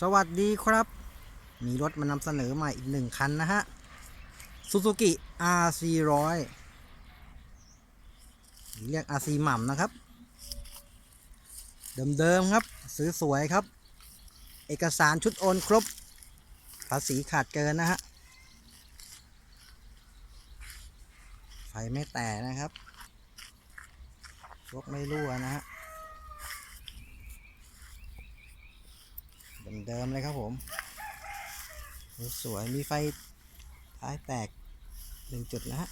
สวัสดีครับ มีรถมานำเสนอใหม่อีกหนึ่งคันนะฮะ Suzuki RC 100หรือเรียก RC หม่ำนะครับ เดิมๆครับ ซื้อสวยครับ เอกสารชุดโอนครบ ภาษีขาดเกินนะฮะ ไฟไม่แตกนะครับรถไม่รั่วนะฮะ เดิมเลยครับผมสวยมีไฟท้ายแตกหนึ่งจุดนะฮะ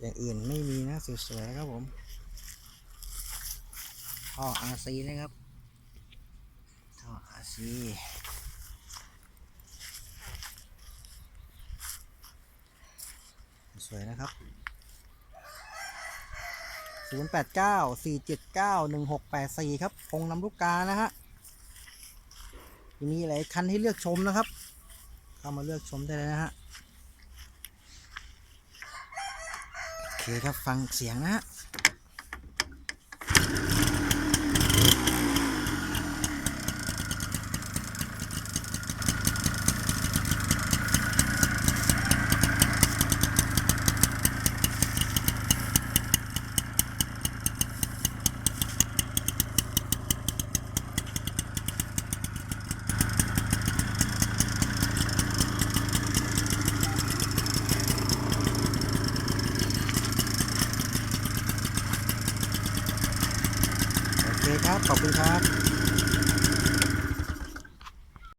อย่างอื่นไม่มีนะสวยๆนะครับผมท่อ RC นะครับท่อ RC สวยนะครับ089 479 1684 ครับพงนำลูกกานะฮะ มีหลายคันให้เลือกชมนะครับ เข้ามาเลือกชมได้เลยนะฮะโอเคครับฟังเสียงนะฮะ เคครับ ขอบคุณครับ